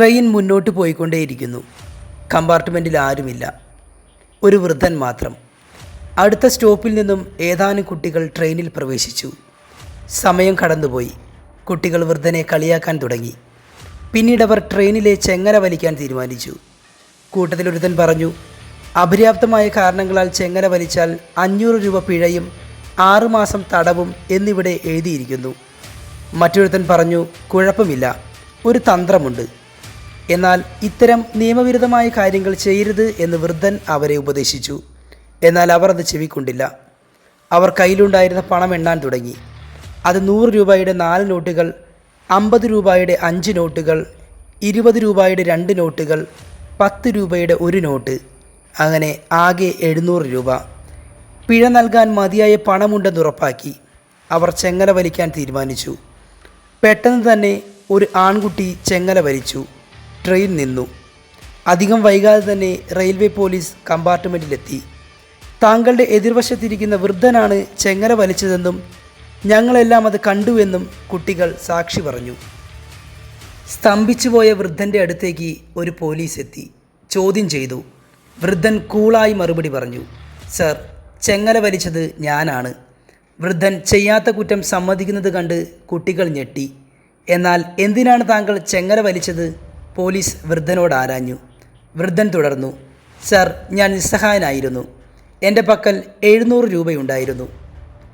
Train മുന്നോട്ട് പോയിക്കൊണ്ടേയിരിക്കുന്നു. കമ്പാർട്ട്മെന്റിൽ ആരുമില്ല. ഒരു വൃദ്ധൻ മാത്രം. അടുത്ത സ്റ്റോപ്പിൽ നിന്നും ഏതാനും കുട്ടികൾ ട്രെയിനിൽ പ്രവേശിച്ചു. സമയം കടന്നുപോയി. കുട്ടികൾ വൃദ്ധനെ കളിയാക്കാൻ തുടങ്ങി. പിന്നീട് അവർ ട്രെയിനിലെ ചെങ്ങല വലിക്കാൻ തീരുമാനിച്ചു. കൂട്ടത്തിലൊരുത്തൻ പറഞ്ഞു അപര്യാപ്തമായ കാരണങ്ങളാൽ ചെങ്ങല വലിച്ചാൽ അഞ്ഞൂറ് രൂപ പിഴയും ആറുമാസം തടവും എന്നിവിടെ എഴുതിയിരിക്കുന്നു. മറ്റൊരുത്തൻ പറഞ്ഞു കുഴപ്പമില്ല. ഒരു തന്ത്രമുണ്ട്. എന്നാൽ ഇത്തരം നിയമവിരുദ്ധമായ കാര്യങ്ങൾ ചെയ്യരുത് എന്ന് വൃദ്ധൻ അവരെ ഉപദേശിച്ചു. എന്നാൽ അവർ അത് ചെവിക്കൊണ്ടില്ല. അവർ കയ്യിലുണ്ടായിരുന്ന പണം എണ്ണാൻ തുടങ്ങി. അത് നൂറ് രൂപയുടെ നാല് നോട്ടുകൾ അമ്പത് രൂപയുടെ അഞ്ച് നോട്ടുകൾ ഇരുപത് രൂപയുടെ രണ്ട് നോട്ടുകൾ പത്ത് രൂപയുടെ ഒരു നോട്ട് അങ്ങനെ ആകെ എഴുന്നൂറ് രൂപ. പിഴ നൽകാൻ മതിയായ പണമുണ്ടെന്ന് ഉറപ്പാക്കി. അവർ ചെങ്ങല വലിക്കാൻ തീരുമാനിച്ചു. പെട്ടെന്ന് തന്നെ ഒരു ആൺകുട്ടി ചെങ്ങല വലിച്ചു. ട്രെയിൻ നിന്നു. അധികം വൈകാതെ തന്നെ റെയിൽവേ പോലീസ് കമ്പാർട്ട്മെന്റിലെത്തി താങ്കളുടെ എതിർവശത്തിരിക്കുന്ന വൃദ്ധനാണ് ചെങ്ങല വലിച്ചതെന്നും ഞങ്ങളെല്ലാം അത് കണ്ടുവെന്നും കുട്ടികൾ സാക്ഷി പറഞ്ഞു. സ്തംഭിച്ചുപോയ വൃദ്ധന്റെ അടുത്തേക്ക് ഒരു പോലീസ് എത്തി ചോദ്യം ചെയ്തു. വൃദ്ധൻ കൂളായി മറുപടി പറഞ്ഞു. സർ ചെങ്ങല വലിച്ചത് ഞാനാണ്. വൃദ്ധൻ ചെയ്യാത്ത കുറ്റം സമ്മതിക്കുന്നത് കണ്ട് കുട്ടികൾ ഞെട്ടി. എന്നാൽ എന്തിനാണ് താങ്കൾ ചെങ്ങല വലിച്ചത്? പോലീസ് വൃദ്ധനോട് ആരാഞ്ഞു. വൃദ്ധൻ തുടർന്നു സർ ഞാൻ നിസ്സഹായനായിരുന്നു. എന്റെ പക്കൽ എഴുന്നൂറ് രൂപയുണ്ടായിരുന്നു.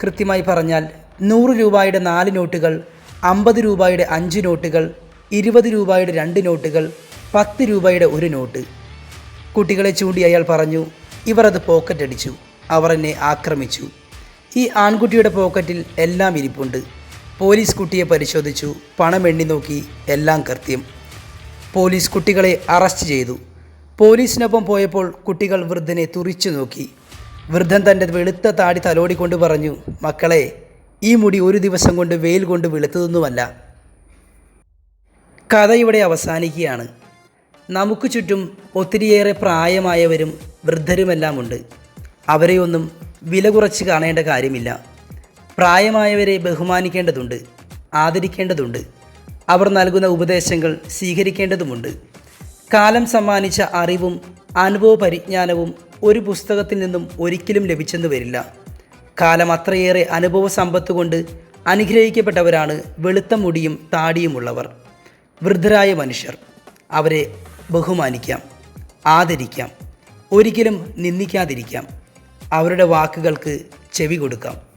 കൃത്യമായി പറഞ്ഞാൽ നൂറ് രൂപയുടെ നാല് നോട്ടുകൾ അമ്പത് രൂപയുടെ അഞ്ച് നോട്ടുകൾ ഇരുപത് രൂപയുടെ രണ്ട് നോട്ടുകൾ പത്ത് രൂപയുടെ ഒരു നോട്ട്. കുട്ടികളെ ചൂണ്ടി അയാൾ പറഞ്ഞു ഇവർ അത് പോക്കറ്റ് അടിച്ചു. അവർ എന്നെ ആക്രമിച്ചു. ഈ ആൺകുട്ടിയുടെ പോക്കറ്റിൽ എല്ലാം ഇരിപ്പുണ്ട്. പോലീസ് കുട്ടിയെ പരിശോധിച്ചു പണം എണ്ണി നോക്കി എല്ലാം കൃത്യം. പോലീസ് കുട്ടികളെ അറസ്റ്റ് ചെയ്തു. പോലീസിനൊപ്പം പോയപ്പോൾ കുട്ടികൾ വൃദ്ധനെ തുറിച്ചു നോക്കി. വൃദ്ധൻ തന്റെ വെളുത്ത താടി തലോടിക്കൊണ്ട് പറഞ്ഞു മക്കളെ ഈ മുടി ഒരു ദിവസം കൊണ്ട് വെയിൽ കൊണ്ട് വെളുത്തതൊന്നുമല്ല. കഥ ഇവിടെ അവസാനിക്കുകയാണ്. നമുക്ക് ചുറ്റും ഒത്തിരിയേറെ പ്രായമായവരും വൃദ്ധരുമെല്ലാമുണ്ട്. അവരെയൊന്നും വില കുറച്ച് കാണേണ്ട കാര്യമില്ല. പ്രായമായവരെ ബഹുമാനിക്കേണ്ടതുണ്ട് ആദരിക്കേണ്ടതുണ്ട്. അവർ നൽകുന്ന ഉപദേശങ്ങൾ സ്വീകരിക്കേണ്ടതുമുണ്ട്. കാലം സമ്മാനിച്ച അറിവും അനുഭവ പരിജ്ഞാനവും ഒരു പുസ്തകത്തിൽ നിന്നും ഒരിക്കലും ലഭിച്ചെന്ന് വരില്ല. കാലം അത്രയേറെ അനുഭവ സമ്പത്ത് കൊണ്ട് അനുഗ്രഹിക്കപ്പെട്ടവരാണ് വെളുത്ത മുടിയും താടിയുമുള്ളവർ. വൃദ്ധരായ മനുഷ്യർ അവരെ ബഹുമാനിക്കാം ആദരിക്കാം ഒരിക്കലും നിന്ദിക്കാതിരിക്കാം. അവരുടെ വാക്കുകൾക്ക് ചെവി കൊടുക്കാം.